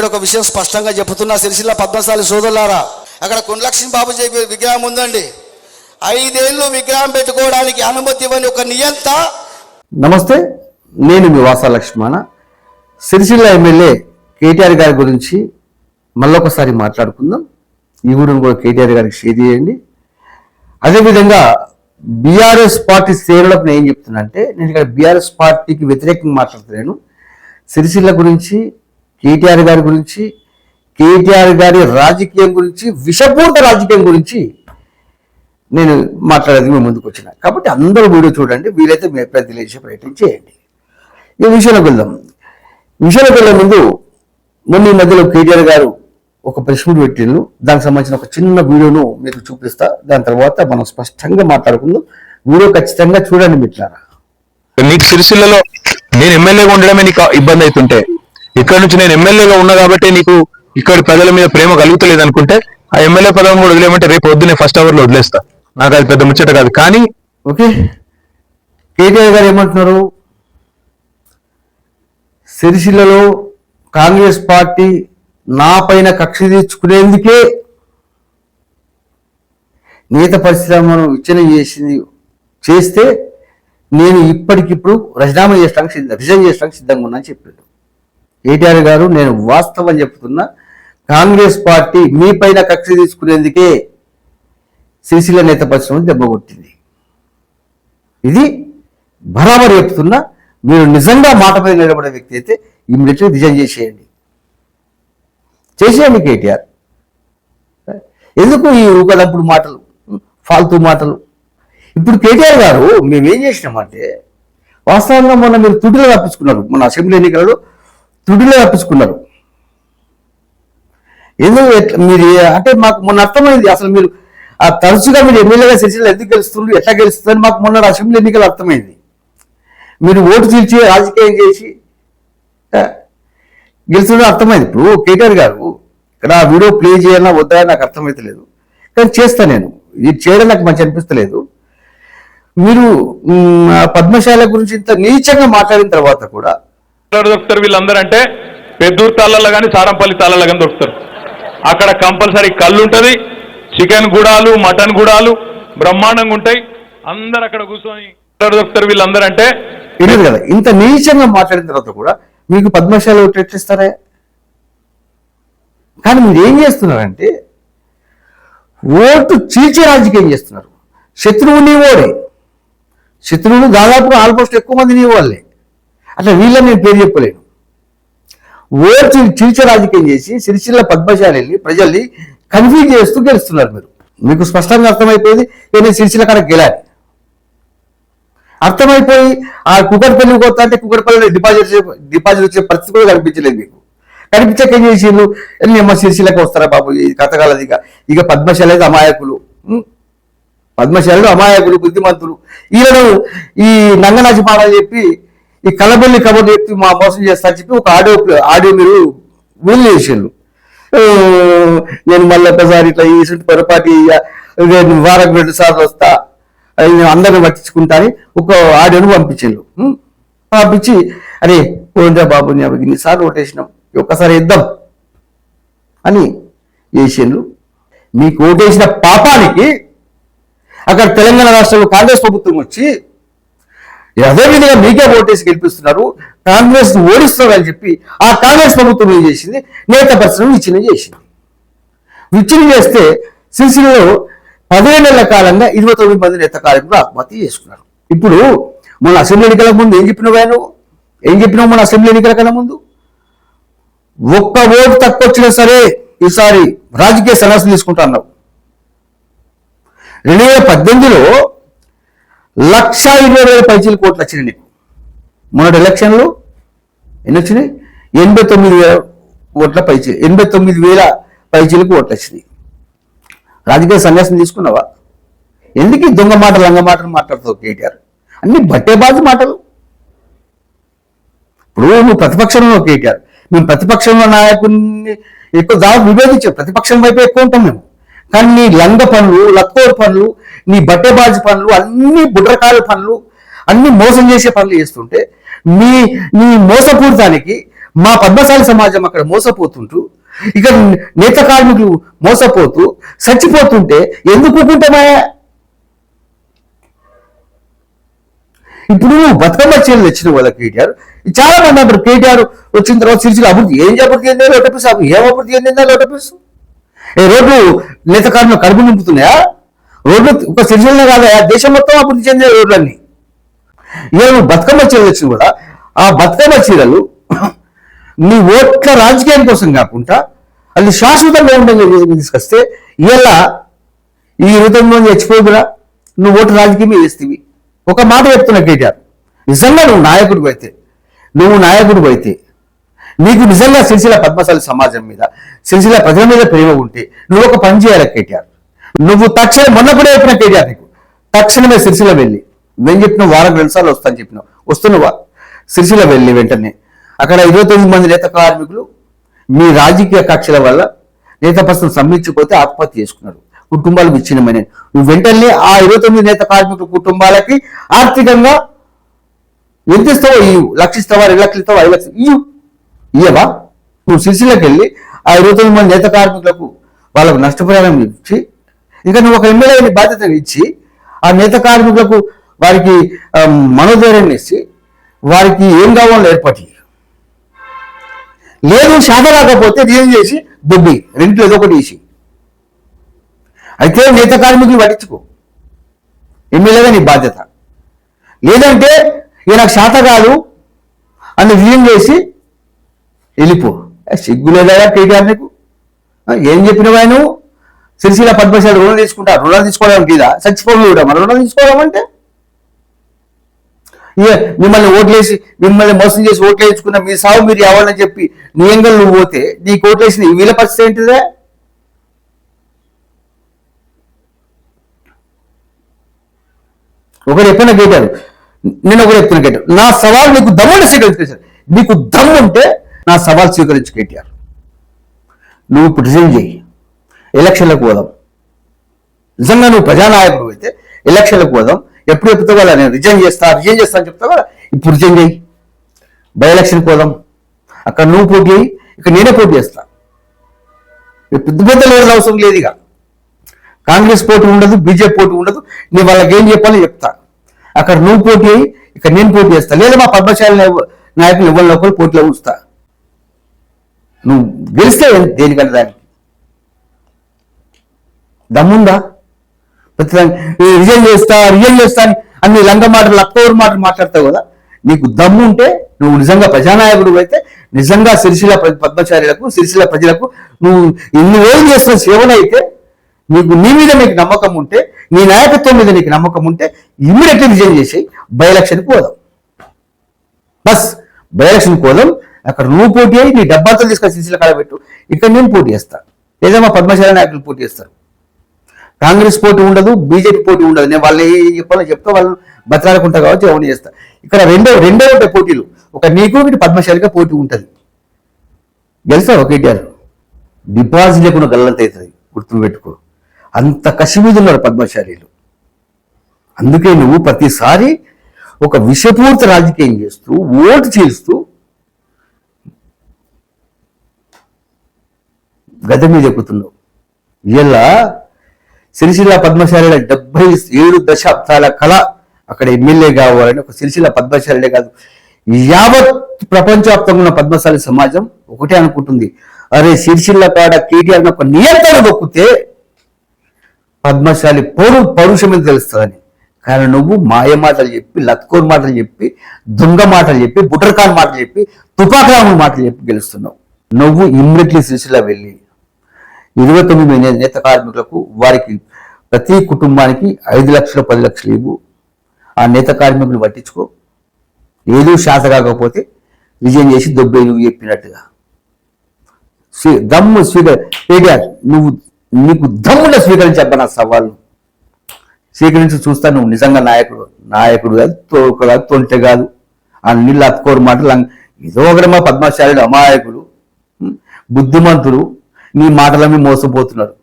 ఇక్కడ ఒక విషయం స్పష్టంగా చెబుతున్నా సిరిసిల్ల పద్మశాలి సోదరులారా. అక్కడ కుండలక్ష్మి బాబు చెప్పే విగ్రహం ఉందండి. ఐదేళ్ళు విగ్రహం పెట్టుకోవడానికి అనుమతి ఇవ్వని ఒక నియంత నమస్తే నేను మీ వాస లక్ష్మణ. సిరిసిల్ల ఎమ్మెల్యే కేటీఆర్ గారి గురించి మళ్ళొకసారి మాట్లాడుకుందాం. ఈ వీడియోని కూడా కేటీఆర్ గారికి షేర్ చేయండి. అదేవిధంగా బీఆర్ఎస్ పార్టీ శ్రేణులకు నేను ఏం చెప్తున్నా అంటే నేను ఇక్కడ బీఆర్ఎస్ పార్టీకి వ్యతిరేకంగా మాట్లాడుతున్నాను. సిరిసిల్ల గురించి కేటీఆర్ గారి గురించి కేటీఆర్ గారి రాజకీయం గురించి విషపూరిత రాజకీయం గురించి నేను మాట్లాడేది మేము ముందుకు వచ్చిన. కాబట్టి అందరూ వీడియో చూడండి వీలైతే మీ అభిప్రాయం తెలియజేసే ప్రయత్నం చేయండి. ఈ విషయంలోకి వెళ్దాం. విషయంలోకి వెళ్ళే ముందు మొన్న ఈ మధ్యలో కేటీఆర్ గారు ఒక ప్రెస్ మీట్ పెట్టిండ్రు దానికి సంబంధించిన ఒక చిన్న వీడియోను మీకు చూపిస్తా. దాని తర్వాత మనం స్పష్టంగా మాట్లాడుకుందాం. వీడియో ఖచ్చితంగా చూడండి మిట్లారా నీకు సిరిసిల్లలో నేను ఎమ్మెల్యేగా ఉండడమే నీకు ఇబ్బంది అవుతుంటే ఇక్కడ నుంచి నేను ఎమ్మెల్యేగా ఉన్నా కాబట్టి నీకు ఇక్కడ ప్రజల మీద ప్రేమ కలుగుతలేదు అనుకుంటే ఆ ఎమ్మెల్యే పదం కూడా వదిలేయమంటే రేపు పొద్దునే ఫస్ట్ అవర్లో వదిలేస్తా. నాకు అది పెద్ద ముచ్చట కాదు. కానీ ఓకే. కేటీఆర్ గారు ఏమంటున్నారు? సిరిసిల్లలో కాంగ్రెస్ పార్టీ నా పైన కక్ష తీర్చుకునేందుకే నేత పరిశ్రమను విచ్ఛిన్నం చేసింది చేస్తే నేను ఇప్పటికిప్పుడు రాజీనామా చేయడానికి సిద్ధం రిజైన్ చేయడానికి సిద్ధంగా ఉన్నా అని చెప్పాడు. కేటీఆర్ గారు నేను వాస్తవం చెప్తున్నా కాంగ్రెస్ పార్టీ మీ పైన కక్ష తీసుకునేందుకే సిరిసిల్ల నేత పరిశ్రమ దెబ్బకొట్టింది. ఇది బరాబర్ చెప్తున్నా మీరు నిజంగా మాట మీద నిలబడే వ్యక్తి అయితే ఇమ్మీడియట్గా రిజైన్ చేసేయండి. చేసేయండి కేటీఆర్. ఎందుకు ఈ ఊకదప్పుడు మాటలు ఫాల్తూ మాటలు? ఇప్పుడు కేటీఆర్ గారు మేము ఏం చేసినామంటే వాస్తవంగా మొన్న మీరు తుటిలో తప్పించుకున్నారు మన అసెంబ్లీ ఎన్నికలలో తుడిలో తప్పించుకున్నారు ఎందుకు ఎట్లా మీరు అంటే మాకు మొన్న అర్థమైంది అసలు మీరు ఆ తరచుగా మీరు ఎమ్మెల్యేగా చర్చలు ఎందుకు గెలుస్తుండ్రు ఎట్లా గెలుస్తుందని మాకు మొన్న అసెంబ్లీ ఎన్నికలు అర్థమైంది. మీరు ఓటు తీర్చి రాజకీయం చేసి గెలుస్తుండే అర్థమైంది. ఇప్పుడు కేటీఆర్ గారు ఇక్కడ ఆ వీడియో ప్లే చేయాలన్నా వద్దా నాకు అర్థమైతలేదు కానీ చేస్తా నేను. ఇది చేయడం నాకు మంచి అనిపిస్తలేదు. మీరు ఆ పద్మశాల గురించి ఇంత నీచంగా మాట్లాడిన తర్వాత కూడా దొరుకుతారు వీళ్ళందరూ అంటే పెద్దూరు తాళ్ళల్లో కానీ సారంపల్లి తాళ్ళల్లో కానీ దొరుకుతారు. అక్కడ కంపల్సరీ కళ్ళు ఉంటుంది చికెన్ గుడాలు మటన్ గుడాలు బ్రహ్మాండంగా ఉంటాయి. అందరు అక్కడ కూర్చొని దొరుకుతారు వీళ్ళందరూ అంటే తెలియదు కదా ఇంత నీచంగా మాట్లాడిన తర్వాత కూడా మీకు పద్మశాలు ఎట్లిస్తారే? కానీ మీరు ఏం చేస్తున్నారంటే ఓటు చీల్చే రాజకీయం చేస్తున్నారు. శత్రువు నీ ఓడే శత్రువులు దాదాపుగా ఆల్మోస్ట్ ఎక్కువ మంది నీ వాళ్ళే అట్లా వీళ్ళని నేను పేరు చెప్పలేను. ఓటు చీల్చే రాజకీయం చేసి సిరిసిల్ల పద్మశాలిని ప్రజల్ని కన్ఫ్యూజ్ చేస్తూ గెలుస్తున్నారు మీరు. మీకు స్పష్టంగా అర్థమైపోయింది నేను సిరిసిల్ల కాడ గెలాలి. అర్థమైపోయి ఆ కుకట్పల్లి పోతా అంటే కుకట్పల్లి డిపాజిట్ డిపాజిట్ వచ్చే పరిస్థితి కూడా కనిపించలేదు మీకు. కనిపించక ఏం చేసిండ్రు? అమ్మ సిరిసిల్లకి వస్తారా బాబు ఇది కథకాలది ఇక. ఇక పద్మశాల అయితే అమాయకులు. పద్మశాలలు అమాయకులు బుద్ధిమంతులు. ఈయనను ఈ నంగనాచి పాటలు చెప్పి ఈ కలబల్లి కబుర్లు చెప్పి మా మోసం చేస్తా చెప్పి ఒక ఆడియో ఆడియో మీరు వీళ్ళు చేసిండు నేను మళ్ళీ ఒకసారి ఇట్లా ఈ సుంటి పొరపాటి నేను వారం రెండు సార్లు వస్తా నేను అందరిని పట్టించుకుంటా అని ఒక ఆడియోను పంపించిండు పంపించి అరే పోయిందా బాబు నేను అవి ఇన్నిసార్లు ఓటేసినాం ఒక్కసారి ఇద్దాం అని చేసిండ్రు. మీకు ఓటేసిన పాపానికి అక్కడ తెలంగాణ రాష్ట్రంలో కాంగ్రెస్ ప్రభుత్వం వచ్చి అదే విధంగా మీకే ఓటేసి గెలిపిస్తున్నారు. కాంగ్రెస్ ఓడిస్తారని చెప్పి ఆ కాంగ్రెస్ ప్రభుత్వం ఏం చేసింది? నేత పరిశ్రమ విచ్ఛిన్నం చేసింది. విచ్ఛిన్నం చేస్తే సిరిసిల్లలో పదిహేను నెలల కాలంగా ఇరవై తొమ్మిది మంది నేత కార్యకులు ఆత్మహత్య చేసుకున్నారు. ఇప్పుడు మన అసెంబ్లీ ఎన్నికల ముందు ఏం చెప్పినావు నువ్వు ఏం చెప్పినావు మన అసెంబ్లీ ఎన్నికల కన్నా ముందు? ఒక్క ఓటు తక్కువ వచ్చినా సరే ఈసారి రాజకీయ సన్యాసం తీసుకుంటా అన్నావు. రెండు వేల పద్దెనిమిదిలో లక్ష ఇరవై వేల పైచీల కోట్లు వచ్చినాయి నీకు. మొన్నటి ఎలక్షన్లో ఎన్ని వచ్చినాయి? ఎనభై తొమ్మిది వేల ఓట్ల పైచీలు ఎనభై తొమ్మిది వేల పైచీలకు ఓట్లు వచ్చినాయి. రాజకీయ సన్యాసం తీసుకున్నావా? ఎందుకు దొంగ మాటలు లంగ మాటలు మాట్లాడుతావు కేటీఆర్? అన్ని బట్టేబాజు మాటలు. ఇప్పుడు నువ్వు ప్రతిపక్షంలో కేటీఆర్. మేము ప్రతిపక్షంలో నాయకుడిని ఎక్కువ దాదాపు విభేదించాం ప్రతిపక్షం వైపు ఎక్కువ ఉంటాం మేము. కానీ నీ లంగ పనులు లక్కోరు పనులు నీ బట్టెబాజు పనులు అన్ని బుడ్రకాల పనులు అన్ని మోసం చేసే పనులు చేస్తుంటే మీ నీ మోసపూరితానికి మా పద్మశాలి సమాజం అక్కడ మోసపోతుంటూ ఇక నేత కార్మికులు మోసపోతూ చచ్చిపోతుంటే ఎందుకు ఊరుకుంటామా ఇప్పుడు నువ్వు బతుకమ్మ చీరలు తెచ్చిన వాళ్ళ కేటీఆర్ చాలా మంది అంటారు కేటీఆర్ వచ్చిన తర్వాత సిరిసిల అభివృద్ధి ఏం అభివృద్ధి ఏందో? లోటపీసు ఏం అభివృద్ధి చెందిందా లోటపీసు. ఏ రోడ్లు నేత కారణం కడుపు నింపుతున్నాయా? రోడ్లు ఒక సిరిసిలనే కాదా దేశం మొత్తం అభివృద్ధి చెందే రోడ్లన్నీ. ఇక నువ్వు బతుకమ్మ చీరలు వచ్చిన కూడా. ఆ బతుకమ్మ చీరలు నీ ఓట్ల రాజకీయం కోసం కాకుండా అది శాశ్వతంగా ఉండడం తీసుకొస్తే ఇలా ఈ ఇరవై చచ్చిపోదురా నువ్వు ఓటు రాజకీయం చేస్తేవి? ఒక మాట చెప్తున్నా కేటీఆర్. నిజంగా నువ్వు నాయకుడు అయితే నువ్వు నాయకుడు అయితే నీకు నిజంగా సిరిసిల పద్మశాలి సమాజం మీద సిరిసిల ప్రజల మీద ప్రేమ ఉంటే నువ్వు ఒక పని చేయాలి కేటీఆర్. నువ్వు తక్షణం మొన్న కూడా చెప్పిన కేటీఆర్ నీకు. తక్షణమే సిరిసిల వెళ్ళి. నేను చెప్పిన వారం రెండు సార్లు వస్తాను చెప్పినావు వస్తున్నావా? సిరిసిల వెళ్ళి వెంటనే. అక్కడ ఇరవై తొమ్మిది మంది నేత కార్మికులు మీ రాజకీయ కక్షల వల్ల నేత పస్తులు సమ్మించిపోతే ఆత్మహత్య చేసుకున్నారు. కుటుంబాలు విచ్ఛిన్నమైన నువ్వు వెంటనే ఆ ఇరవై తొమ్మిది నేత కార్మికుల కుటుంబాలకి ఆర్థికంగా ఎంత ఇస్తావో ఇవ్వు. లక్ష ఇస్తావా రెండు లక్షలు ఇస్తావా ఐదు లక్షలు ఇవ్వు. ఇయ్యవా? నువ్వు సిరిసిల్లకి వెళ్ళి ఆ ఇరవై తొమ్మిది మంది నేత కార్మికులకు వాళ్ళకు నష్టపరిహారం ఇచ్చి ఇంకా నువ్వు ఒక ఎమ్మెల్యేని బాధ్యత ఇచ్చి ఆ నేత కార్మికులకు వారికి ఆ, మనోధైర్యాన్ని ఇచ్చి వారికి ఏం కావాలో ఏర్పాటు లేదు శాఖ రాకపోతే ఏం చేసి? దుబ్బి. రెంట్లో ఏదో ఒకటి వేసి అయితే నేత కార్మికులు పట్టించుకో. ఎమ్మెల్యేగా నీ బాధ్యత. లేదంటే ఇక నాకు శాత కాదు అని విజయం చేసి వెళ్ళిపో. ఏ, కేటీఆర్ నీకు? ఏం చెప్పినవా నువ్వు? సిరిసిల్ల పద్మశాలి రుణం తీసుకుంటా రుణం తీసుకోవడానికి ఇదా? చచ్చిపోయి కూడా మరి రుణం తీసుకోవడం ఇక మిమ్మల్ని ఓట్లేసి మిమ్మల్ని మోసం చేసి ఓట్లేసుకున్న వేయించుకున్న మీ సాగు మీరు ఎవరని చెప్పి నీ ఎంగల్ నువ్వు పోతే నీకు ఓట్లేసిన వీళ్ళ పరిస్థితి ఏంటిదే? ఒకరు ఎప్పుడైనా గేటారు నేను ఒకరు చెప్తున్నా గేటారు నా సవాల్ నీకు దమ్ముంటే స్వీకరించుకేశారు నీకు దమ్ముంటే నా సవాల్ స్వీకరించు కేటీఆర్. నువ్వు ఇప్పుడు రిజైన్ చేయి. ఎలక్షన్లకు పోదాం. నిజంగా నువ్వు ప్రజానాయకుడు అయితే ఎలక్షన్లకు పోదాం. ఎప్పుడు చెప్తావు? కదా నేను రిజైన్ చేస్తా. రిజైన్ చేస్తా అని చెప్తావు? కదా ఇప్పుడు రిజైన్ చేయి. బై ఎలక్షన్కి పోదాం. అక్కడ నువ్వు పోటీ చేయి. ఇక్కడ నేనే పోటీ చేస్తా. పెద్ద పెద్ద లేదు అవసరం లేదు ఇక. కాంగ్రెస్ పోటీ ఉండదు బీజేపీ పోటీ ఉండదు. నేను వాళ్ళకి ఏం చెప్పాలో చెప్తా. అక్కడ నువ్వు పోటీ అయ్యి ఇక్కడ నేను పోటీ చేస్తా. లేదా మా పద్మశాలి నాయకులు ఎవరిలో ఒకరు పోటీలో ఉంచుతా. నువ్వు గెలిస్తే దేనికంటే దానికి. దమ్ముందా? ప్రతిదాన్ని రిజైన్ చేస్తా రిజైన్ చేస్తా అని అన్ని లంగ మాటలు లక్కవరు మాటలు మాట్లాడతావు కదా? నీకు దమ్ము ఉంటే నువ్వు నిజంగా ప్రజానాయకుడు అయితే నిజంగా సిరిసిల పద్మచార్యులకు సిరిసిల ప్రజలకు నువ్వు ఇన్ని రోజులు చేస్తున్న సేవనైతే నీకు నీ మీద నీకు నమ్మకం ఉంటే నీ నాయకత్వం మీద నీకు నమ్మకం ఉంటే ఇమీడియట్లీ రిజైన్ చేసి బై ఎలక్షన్కి పోదాం. బస్ బై ఎలక్షన్కి పోదాం. అక్కడ నువ్వు పోటీ అయ్యి నీ డబ్బాతో తీసుకొని సిరిసిల్ల కాడబెట్టు ఇక్కడ నేను పోటీ చేస్తా. లేదా మా పద్మశాల నాయకులు పోటీ చేస్తారు. కాంగ్రెస్ పోటీ ఉండదు బీజేపీ పోటీ ఉండదు. నేను వాళ్ళు ఏం చెప్పాలో చెప్తా వాళ్ళు బతకాలకుంటా కావచ్చు ఎవరిని చేస్తా. ఇక్కడ రెండో రెండో ఉంటాయి పోటీలు. ఒక నీకు ఒకటి పద్మశాలిగా పోటీ ఉంటుంది. గెలుస్తా ఒక ఇటీఆర్ డిపాజిట్ లేకుండా గల్లంత అవుతుంది. గుర్తుపెట్టుకో అంత కసి మీద ఉన్నారు పద్మశాలీలు. అందుకే నువ్వు ప్రతిసారి ఒక విషపూర్త రాజకీయం చేస్తూ ఓటు చేస్తూ గద మీద ఎక్కుతున్నావు. ఇలా సిరిసిల్ల పద్మశాలిల డెబ్బై ఏడు దశాబ్దాల కళ అక్కడ ఎమ్మెల్యే కావాలని ఒక సిరిసిల్ల పద్మశాలినే కాదు యావత్ ప్రపంచవ్యాప్తంగా ఉన్న పద్మశాలి సమాజం ఒకటే అనుకుంటుంది. అరే సిరిసిల్ల కాడ కేటీఆర్ ఒక నియంత్రణ దొక్కితే పద్మశాలి పౌరు పౌరుషం మీద తెలుస్తుందని. కానీ నువ్వు మాయ మాటలు చెప్పి లత్కోర్ మాటలు చెప్పి దొంగ మాటలు చెప్పి బుటర్ఖాన్ మాటలు చెప్పి తుపాకరాము మాటలు చెప్పి గెలుస్తున్నావు. నువ్వు ఇమ్మీడియట్లీ సిరిసిల్ల వెళ్ళి ఇరవై తొమ్మిది మంది నేత కార్మికులకు వారికి ప్రతి కుటుంబానికి ఐదు లక్షలు పది లక్షలు ఇవ్వు. ఆ నేత కార్మికులు పట్టించుకో. ఏదో శాత కాకపోతే విజయం చేసి దొబ్బే నువ్వు చెప్పినట్టుగా. దమ్ము స్వీకరి కేటీఆర్ నువ్వు నీకు దమ్మున స్వీకరించబ్బా నా సవాళ్ళు? స్వీకరించి చూస్తా నువ్వు నిజంగా నాయకుడు నాయకుడు కాదు తోక కాదు తొంటె కాదు. ఆ నీళ్ళు అత్తుకోరు మాటలు ఇదో ఏదో ఒకటి మా పద్మశాలుడు అమాయకుడు బుద్ధిమంతుడు నీ మాటలన్నీ మోసపోతున్నారు.